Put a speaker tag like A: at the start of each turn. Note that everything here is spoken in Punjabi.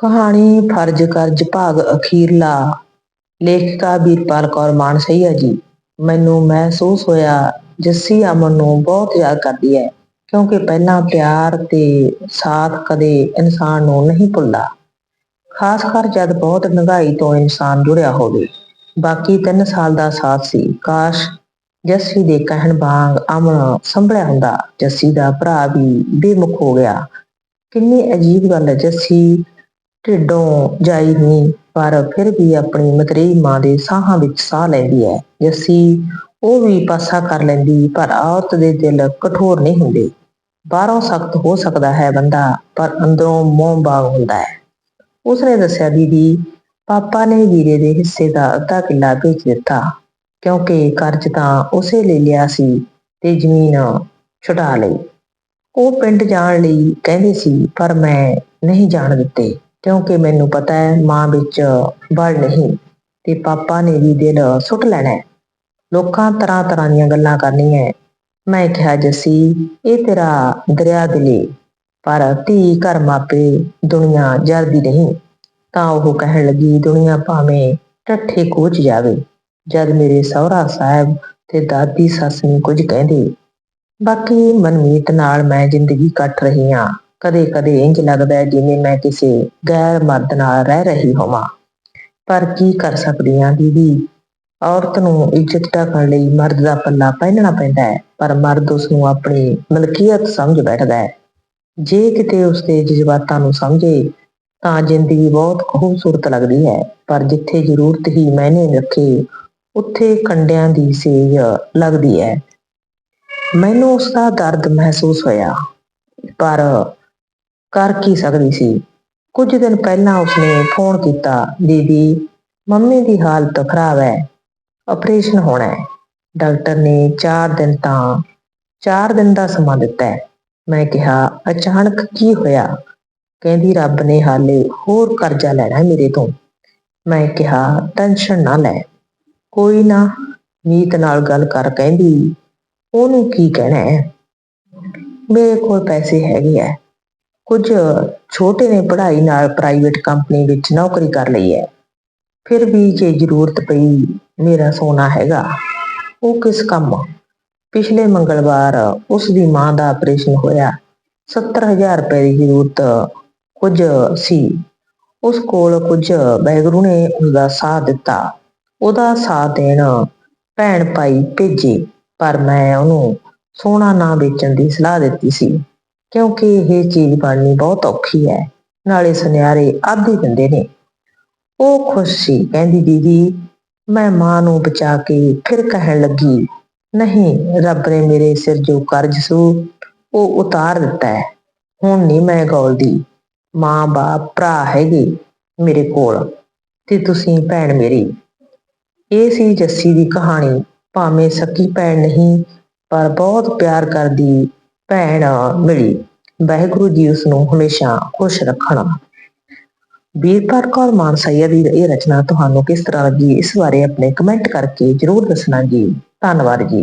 A: ਕਹਾਣੀ ਫਰਜ਼ ਕਰਜ਼ ਭਾਗ ਅਖੀਰਲਾ ਲੇਖਿਕਾ ਵੀਰਪਾਲ ਕੌਰ ਮਾਨਸਈਆ ਜੀ, ਮੈਨੂੰ ਮਹਿਸੂਸ ਹੋਇਆ ਜੱਸੀ ਅਮਨ ਨੂੰ ਬਹੁਤ ਯਾਦ ਕਰਦੀ ਹੈ, ਕਿਉਂਕਿ ਪਹਿਲਾਂ ਪਿਆਰ ਤੇ ਸਾਥ ਕਦੇ ਇਨਸਾਨ ਨੂੰ ਨਹੀਂ ਭੁੱਲਦਾ। ਖਾਸ ਕਰ ਜਦ ਬਹੁਤ ਮਹਿੰਗਾਈ ਤੋਂ ਇਨਸਾਨ ਜੁੜਿਆ ਹੋਵੇ। ਬਾਕੀ 3 ਸਾਲ ਦਾ ਸਾਥ ਸੀ। ਕਾਸ਼ ਜੱਸੀ ਦੇ ਕਹਿਣ ਵਾਂਗ ਅਮਨ ਸੰਭਲਿਆ ਹੁੰਦਾ। ਜੱਸੀ ਦਾ ਭਰਾ ਵੀ ਬੇਮੁਖ ਹੋ ਗਿਆ। ਕਿੰਨੀ ਅਜੀਬ ਗੱਲ ਹੈ ਜੱਸੀ। ਢਿੱਡੋਂ ਜਾਈ ਨਹੀਂ ਪਰ ਫਿਰ ਵੀ ਆਪਣੀ ਮਤਰੇਈ ਮਾਂ ਦੇ ਸਾਹਾਂ ਵਿੱਚ ਸਾਹ ਲੈਂਦੀ ਹੈ। ਜੱਸੀ ਉਹ ਵੀ ਪਾਸਾ ਕਰ ਲੈਂਦੀ, ਪਰ ਔਰਤ ਦੇ ਦਿਲ ਕਠੋਰ ਨਹੀਂ ਹੁੰਦੇ। ਬਾਹਰੋਂ ਸਖਤ ਹੋ ਸਕਦਾ ਹੈ ਬੰਦਾ, ਪਰ ਅੰਦਰੋਂ ਮੋਮ ਬਾਗ ਹੁੰਦਾ ਹੈ। ਉਸਨੇ ਦੱਸਿਆ, ਦੀਦੀ, ਪਾਪਾ ਨੇ ਵੀਰੇ ਦੇ ਹਿੱਸੇ ਦਾ ਅੱਧਾ ਕਿੱਲਾ ਵੇਚ ਦਿੱਤਾ, ਕਿਉਂਕਿ ਕਰਜ਼ ਤਾਂ ਉਸੇ ਲੈ ਲਿਆ ਸੀ ਤੇ ਜ਼ਮੀਨ ਛੁਡਾ ਲਈ। ਉਹ ਪਿੰਡ ਜਾਣ ਲਈ ਕਹਿੰਦੇ ਸੀ, ਪਰ ਮੈਂ ਨਹੀਂ ਜਾਣ ਦਿੱਤੇ। ਕਿਉਂਕਿ ਮੈਨੂੰ ਪਤਾ ਹੈ ਮਾਂ ਵਿੱਚ ਬਲ ਨਹੀਂ ਤੇ ਪਾਪਾ ਨੇ ਵੀ ਦਿਲ ਸੁੱਟ ਲੈਣਾ ਹੈ। ਲੋਕਾਂ ਤਰ੍ਹਾਂ ਤਰ੍ਹਾਂ ਦੀਆਂ ਗੱਲਾਂ ਕਰਨੀਆਂ ਮੈਂ ਕਿਹਾ, ਜੱਸੀ, ਇਹ ਤੇਰਾ ਦਰਿਆ ਦਿਲੇ, ਪਰ ਧੀ ਘਰ ਮਾਪੇ ਦੁਨੀਆ ਜਰਦੀ ਨਹੀਂ। ਤਾਂ ਉਹ ਕਹਿਣ ਲੱਗੀ, ਦੁਨੀਆ ਭਾਵੇਂ ਟੱਠੇ ਕੋਚ ਜਾਵੇ, ਜਦ ਮੇਰੇ ਸਹੁਰਾ ਸਾਹਿਬ ਤੇ ਦਾਦੀ ਸੱਸ ਨੂੰ ਕੁਝ ਕਹਿੰਦੇ। ਬਾਕੀ ਮਨਮੀਤ ਨਾਲ ਮੈਂ ਜ਼ਿੰਦਗੀ ਕੱਟ ਰਹੀ ਹਾਂ। ਕਦੇ-ਕਦੇ ਇੰਜ ਲੱਗਦਾ ਜਿਵੇਂ ਮੈਂ ਕਿਸੇ ਗੈਰ ਮਰਦ ਨਾਲ ਰਹਿ ਰਹੀ ਹੋਵਾਂ। ਪਰ ਕੀ ਕਰ ਸਕਦੀ ਹਾਂ ਦੀਦੀ? ਔਰਤ ਨੂੰ ਇੱਜ਼ਤ ਢਕਣ ਲਈ ਮਰਦ ਦਾ ਪੱਲਾ ਪਹਿਨਣਾ ਪੈਂਦਾ ਹੈ, ਪਰ ਮਰਦ ਉਸ ਨੂੰ ਆਪਣੀ ਮਲਕੀਅਤ ਸਮਝ ਬੈਠਦਾ ਹੈ। ਜੇ ਕਿਤੇ ਉਸਦੇ ਜਜ਼ਬਾਤਾਂ ਨੂੰ ਸਮਝੇ, ਤਾਂ ਜ਼ਿੰਦਗੀ ਬਹੁਤ ਖੂਬਸੂਰਤ ਲੱਗਦੀ ਹੈ, ਪਰ ਜਿੱਥੇ ਜ਼ਰੂਰਤ ਹੀ ਮੈਨੇ ਰੱਖੇ, ਉੱਥੇ ਕੰਡਿਆਂ ਦੀ ਸੇਜ ਲੱਗਦੀ ਹੈ। ਮੈਨੂੰ ਉਸ ਦਾ ਦਰਦ ਮਹਿਸੂਸ ਹੋਇਆ, ਪਰ ਕਰ ਕੀ ਸਕਦੀ ਸੀ? ਕੁਝ ਦਿਨ ਪਹਿਲਾਂ ਉਸਨੇ ਫੋਨ ਕੀਤਾ, ਦੀਦੀ, ਮੰਮੀ ਦੀ ਹਾਲਤ ਖਰਾਬ ਹੈ ਆਪਰੇਸ਼ਨ ਹੋਣਾ ਹੈ। ਡਾਕਟਰ ਨੇ 4 ਦਿਨ ਤਾਂ 4 ਦਿਨ ਦਾ ਸਮਾਂ ਦਿੱਤਾ ਹੈ। ਮੈਂ ਕਿਹਾ, ਅਚਾਨਕ ਕੀ ਹੋਇਆ? ਕਹਿੰਦੀ, ਰੱਬ ਨੇ ਹਾਲੇ ਹੋਰ ਕਰਜ਼ਾ ਲੈਣਾ ਮੇਰੇ ਤੋਂ। ਮੈਂ ਕਿਹਾ, ਟੈਨਸ਼ਨ ਨਾ ਲੈ, ਕੋਈ ਨਾ। ਨੀਤ ਨਾਲ ਗੱਲ ਕਰ ਕਹਿੰਦੀ, ਉਹਨੂੰ ਕੀ ਕਹਿਣਾ ਹੈ? ਮੇਰੇ ਕੋਲ ਪੈਸੇ ਹੈਗੇ ਆ। ਕੁਝ ਛੋਟੇ ਨੇ ਪੜ੍ਹਾਈ ਨਾਲ ਪ੍ਰਾਈਵੇਟ ਕੰਪਨੀ ਵਿੱਚ ਨੌਕਰੀ ਕਰ ਲਈ ਹੈ। ਫਿਰ ਵੀ ਜੇ ਜ਼ਰੂਰਤ ਪਈ, ਮੇਰਾ ਸੋਨਾ ਹੈਗਾ। ਉਹ ਕਿਸ ਕੰਮ? ਪਿਛਲੇ ਮੰਗਲਵਾਰ ਉਸ ਦੀ ਮਾਂ ਦਾ ਆਪਰੇਸ਼ਨ ਹੋਇਆ। 70000 ਰੁਪਏ ਦੀ ਜ਼ਰੂਰਤ ਕੁਝ ਸੀ। ਉਸ ਕੋਲ ਕੁਝ ਬੈਗਰੂ ਨੇ ਉਸਦਾ ਸਾਥ ਦਿੱਤਾ। ਉਹਦਾ ਸਾਥ ਦੇਣ ਭੈਣ ਭਾਈ ਭੇਜੇ, ਪਰ ਮੈਂ ਉਹਨੂੰ ਸੋਨਾ ਨਾ ਵੇਚਣ ਦੀ ਸਲਾਹ ਦਿੱਤੀ ਸੀ। ਕਿਉਂਕਿ ਇਹ ਚੀਜ਼ ਬਣਨੀ ਬਹੁਤ ਔਖੀ ਹੈ। ਨਾਲੇ ਸੁਨਿਆਰੇ ਆਦੀ ਦਿੰਦੇ ਨੇ। ਉਹ ਖੁਸ਼ ਸੀ, ਕਹਿੰਦੀ, ਦੀਦੀ, ਮੈਂ ਮਾਂ ਨੂੰ ਬਚਾ ਕੇ ਫਿਰ ਕਹਿਣ ਲੱਗੀ, ਨਹੀਂ, ਰੱਬ ਨੇ ਮੇਰੇ ਸਿਰ ਜੋ ਕਰਜ਼ ਸੂ, ਉਹ ਉਤਾਰ ਦਿੱਤਾ ਹੈ। ਹੁਣ ਨਹੀਂ ਮੈਂ ਗੌਲਦੀ ਮਾਂ, ਬਾਪ, ਭਰਾ ਹੈਗੇ ਮੇਰੇ ਕੋਲ ਤੇ ਤੁਸੀਂ ਭੈਣ ਮੇਰੀ। ਇਹ ਸੀ ਜੱਸੀ ਦੀ ਕਹਾਣੀ। ਭਾਵੇਂ ਸਕੀ ਭੈਣ ਨਹੀਂ, ਪਰ ਬਹੁਤ ਪਿਆਰ ਕਰਦੀ ਭੈਣ ਮਿਲੀ। ਵਾਹਿਗੁਰੂ ਜੀ ਉਸ ਨੂੰ ਹਮੇਸ਼ਾ ਖੁਸ਼ ਰੱਖਣ। ਵੀਰਪਾਲ ਕੌਰ ਮਾਨਸਾਈਆ ਦੀ ਇਹ ਰਚਨਾ ਤੁਹਾਨੂੰ ਕਿਸ ਤਰ੍ਹਾਂ ਲੱਗੀ, ਇਸ ਬਾਰੇ ਆਪਣੇ ਕਮੈਂਟ ਕਰਕੇ ਜਰੂਰ ਦੱਸਣਾ ਜੀ। ਧੰਨਵਾਦ ਜੀ।